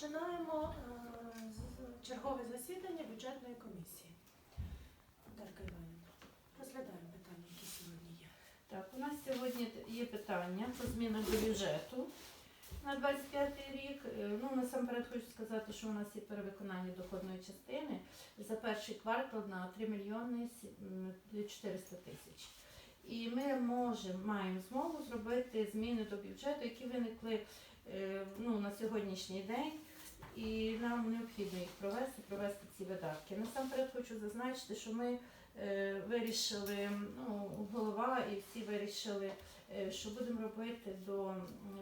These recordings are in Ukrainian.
Починаємо е, чергове засідання бюджетної комісії. Дарка Іванівна, розглядаємо питання, які сьогодні є. Так, у нас сьогодні є питання про зміни до бюджету на 25 рік. Е, Ну, насамперед хочу сказати, що у нас є перевиконання доходної частини за перший квартал на 3 мільйони сі- м, 400 тисяч. І ми можемо, маємо змогу зробити зміни до бюджету, які виникли е, ну, на сьогоднішній день. І нам необхідно їх провести, провести ці видатки. Насамперед хочу зазначити, що ми е, вирішили, ну, голова і всі вирішили, е, що будемо робити до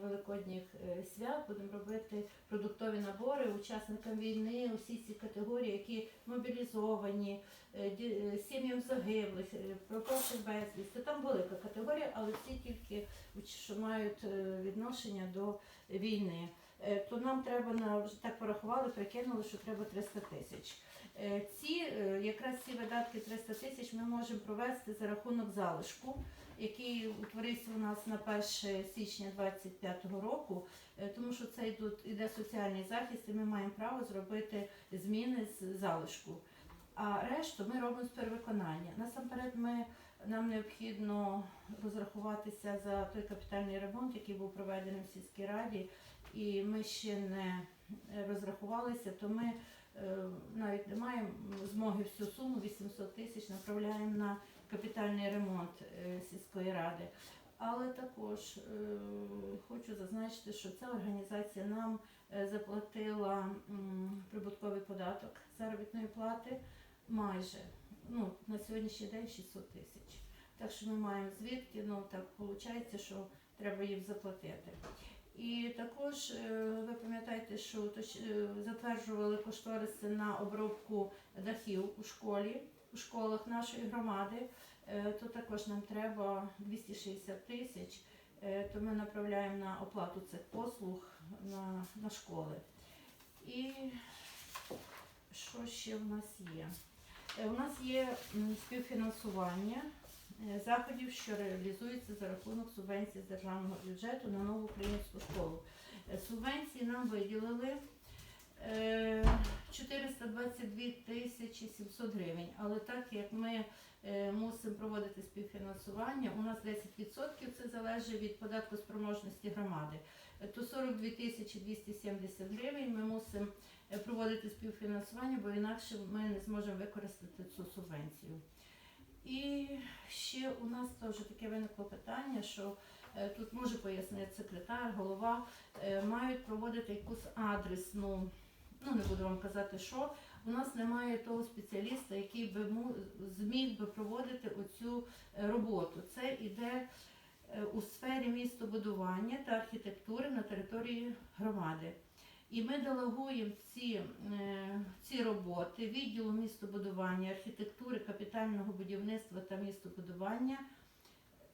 великодніх е, свят, будемо робити продуктові набори учасникам війни, усі ці категорії, які мобілізовані, е, сім'ям загиблих, е, пропавших безвісти. Там велика категорія, але всі тільки, що мають відношення до війни. Е, То нам треба на вже так порахували, прикинули, що треба 300 тисяч. Е, Ці е, якраз ці видатки 300 тисяч ми можемо провести за рахунок залишку, який утворився у нас на 1 січня 2025 року, тому що це йдуть іде соціальний захист, і ми маємо право зробити зміни з залишку. А решту ми робимо з перевиконання. Насамперед, ми нам необхідно розрахуватися за той капітальний ремонт, який був проведений в сільській раді, і ми ще не е, розрахувалися, то ми е, навіть не маємо змоги всю суму 800 тисяч направляємо на капітальний ремонт е, сільської ради. Але також хочу зазначити, що ця організація нам заплатила прибутковий податок заробітної плати майже ну, на сьогоднішній день 600 тисяч. Так що ми маємо звідки, ну так виходить, що треба їм заплатити. І також е, ви пам'ятаєте, що е, затверджували кошториси на обробку дахів у школі, у школах нашої громади, Е, то також нам треба 260 тисяч, то ми направляємо на оплату цих послуг на, на школи. І що ще в нас є? Е, У нас є співфінансування е, заходів, що реалізуються за рахунок субвенцій з державного бюджету на нову українську школу. Е, Субвенції нам виділили е, 422 тисячі 700 гривень. Але так як ми мусимо проводити співфінансування, у нас 10% це залежить від податку спроможності громади. То 42 тисячі 270 гривень ми мусимо проводити співфінансування, бо інакше ми не зможемо використати цю субвенцію. І ще у нас теж таке виникло питання, що е, тут може пояснити секретар, голова, е, мають проводити якусь адресну, ну не буду вам казати, що. У нас немає того спеціаліста, який би зміг би проводити оцю е, роботу. Це іде е, у сфері містобудування та архітектури на території громади. І ми делегуємо ці, е, ці роботи відділу містобудування, архітектури, капітального будівництва та містобудування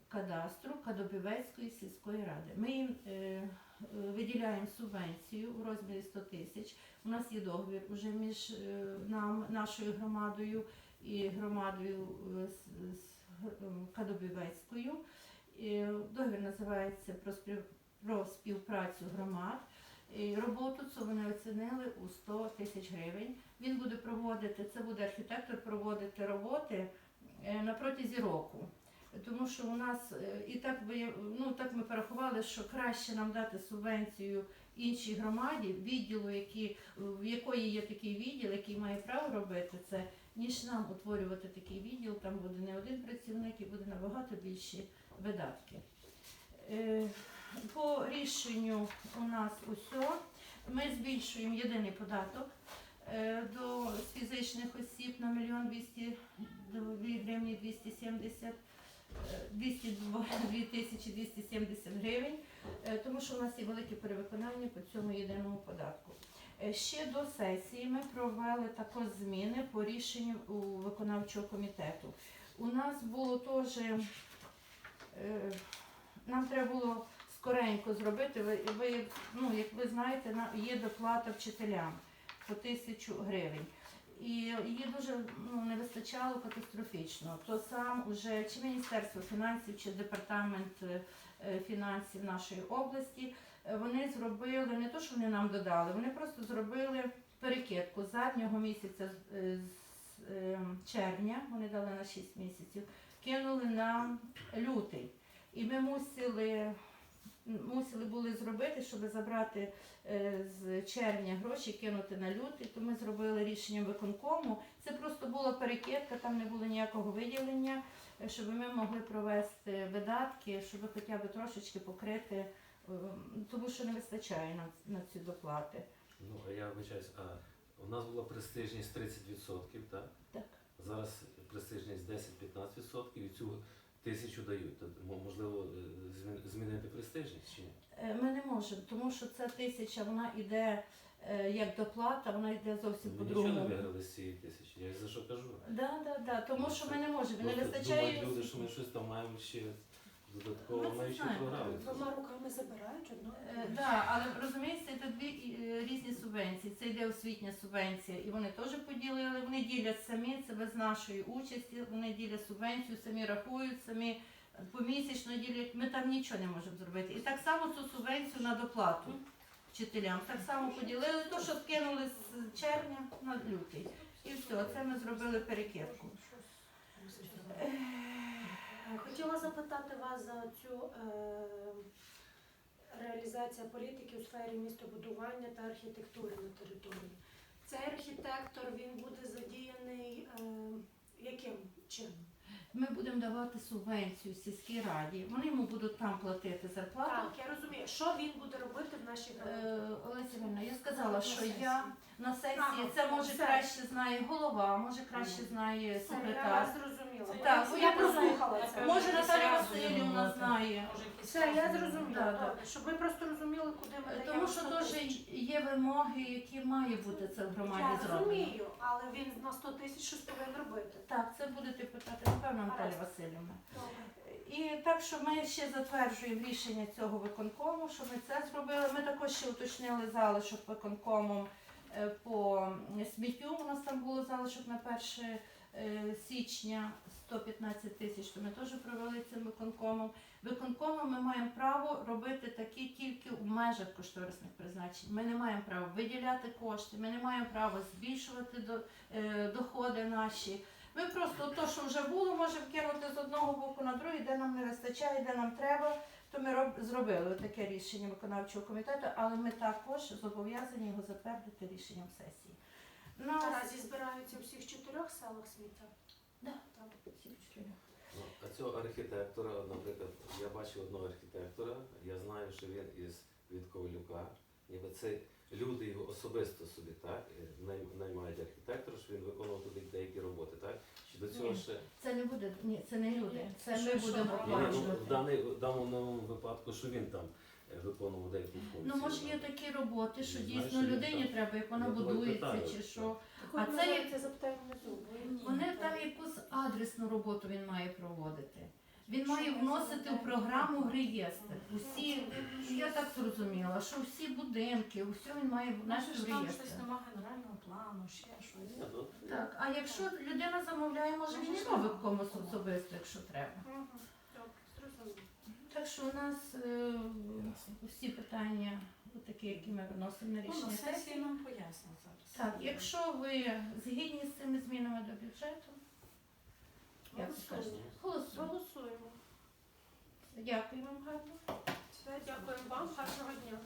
кадастру Кадобівецької сільської ради. Ми їм е, виділяємо субвенцію у розмірі 100 тисяч. У нас є договір уже між е, нам, нашою громадою і громадою Кадобівецькою. Договір називається про співпрацю громад. І роботу цю вони оцінили у 100 тисяч гривень. Він буде проводити, це буде архітектор проводити роботи е, на протязі року. Тому що у нас е, і так ви- ну так ми порахували, що краще нам дати субвенцію іншій громаді, відділу, які, в якої є такий відділ, який має право робити це, ніж нам утворювати такий відділ. Там буде не один працівник і буде набагато більші видатки. Е, По рішенню у нас усе. Ми збільшуємо єдиний податок е, до фізичних осіб на мільйон 200 гривні 270 е, 202 270 гривень, е, тому що у нас є велике перевиконання по цьому єдиному податку. Е, Ще до сесії ми провели також зміни по рішенню у виконавчого комітету. У нас було теж, е, нам треба було скоренько зробити. Ви, ви, ну, як ви знаєте, на- є доплата вчителям по тисячу гривень. І її дуже ну, не вистачало катастрофічно. То сам уже чи Міністерство фінансів, чи департамент е, фінансів нашої області е, вони зробили не то, що вони нам додали, вони просто зробили перекидку заднього місяця з, з е, червня, вони дали на 6 місяців, кинули на лютий. І ми мусили, мусили були зробити, щоб забрати е, з червня гроші, кинути на лютий, то ми зробили рішенням виконкому. Це просто була перекидка, там не було ніякого виділення, е, щоб ми могли провести видатки, щоб хоча б трошечки покрити, е, тому що не вистачає на, на ці доплати. Ну, а я вибачаюсь, а у нас була престижність 30%, так? Так. Зараз престижність 10-15% і цю тисячу дають. То, можливо, е, змінити престижність чи ні? Е, Ми не можемо, тому що ця тисяча вона йде е, як доплата, вона йде зовсім Ми нічого не по-другому. виграли з цієї тисячі, я за що кажу. Да, да, да, тому що ми не можемо, не вистачає. думають люди, що ми щось там маємо ще додатково Ми це знаємо. програми. Двома руками забирають одну. Е, Да, але розумієте, це дві е, різні субвенції. Це йде освітня субвенція, і вони теж поділили. Вони ділять самі це без нашої участі. Вони ділять субвенцію, самі рахують, самі помісячно ділять. Ми там нічого не можемо зробити. І так само цю субвенцію на доплату вчителям. Так само поділили то, що скинули з червня на лютий. І все, це ми зробили перекидку. Е, Хотіла запитати вас за цю е, реалізацію політики у сфері містобудування та архітектури на території. Цей архітектор він буде задіяний е, яким чином? Ми будемо давати субвенцію сільській раді. Вони йому будуть там платити зарплату. Так, я розумію, що він буде робити в нашій Е. Олеся Івановна, я сказала, що я на сесії Ага, це може все. краще знає голова, може краще знає Все, я секретар. вас зрозуміла. Так, я, я прослухала це. Може Наталя Васильівна знає. Все, я зрозуміла. Да, да. Щоб ми просто розуміли, куди ми Е, даємо. Тому що 100 теж є вимоги, які має бути це в громаді Я зроблено. розумію, але він на 100 тисяч щось повинен робити. Так, це будете питати, напевно, Наталя Васильівна. І так, що ми ще затверджуємо рішення цього виконкому, що ми це зробили. Ми також ще уточнили залишок виконкомом е, по сміттю. У нас там було залишок на 1 е, січня 115 тисяч, то ми теж провели цим виконкомом. Виконкомом ми маємо право робити такі тільки в межах кошторисних призначень. Ми не маємо права виділяти кошти, ми не маємо права збільшувати до, е, доходи наші. Ми просто то, що вже було, можемо кинути з одного боку на другий, де нам не вистачає, де нам треба. То ми роб, зробили таке рішення виконавчого комітету, але ми також зобов'язані його затвердити рішенням сесії. Ну, Наразі збираються у всіх чотирьох селах сміття. Да. Так. Ну, а цього архітектора, наприклад, я бачив одного архітектора, я знаю, що він із від Ковалюка. Ніби це люди його особисто собі так е, най- наймають архітектора, що він виконував туди деякі роботи, так? Чи до цього Ні. ще Це не буде, ні, це не люди. Це Що- ми що будемо? Ні, ні, ну, в даний в даному випадку, що він там виконував деяку функцію. Ну, може, є такі роботи, що Не дійсно що є людині там. треба, як вона Я будується, питаю, чи що. А А це це запитаю внизу. бо- Вони там якусь адресну роботу він має проводити. Він має вносити в програму в реєстр. Усі, я так зрозуміла, що всі будинки, усе він має Наше в ж там реєстр. щось немає генерального плану, ще щось. Ні, ну, Так, а якщо людина замовляє, може він і робить комусь особисто, якщо треба. Мгм. Добре, зрозуміло. Так що у нас е, питання, такі, які ми виносимо на рішення Ну, сесії. сесії нам пояснять зараз. Так, якщо ви згідні з цими змінами до бюджету, як ви голосуємо. Голосуємо. Дякую вам гарно. Все, дякую вам. Гарного дня.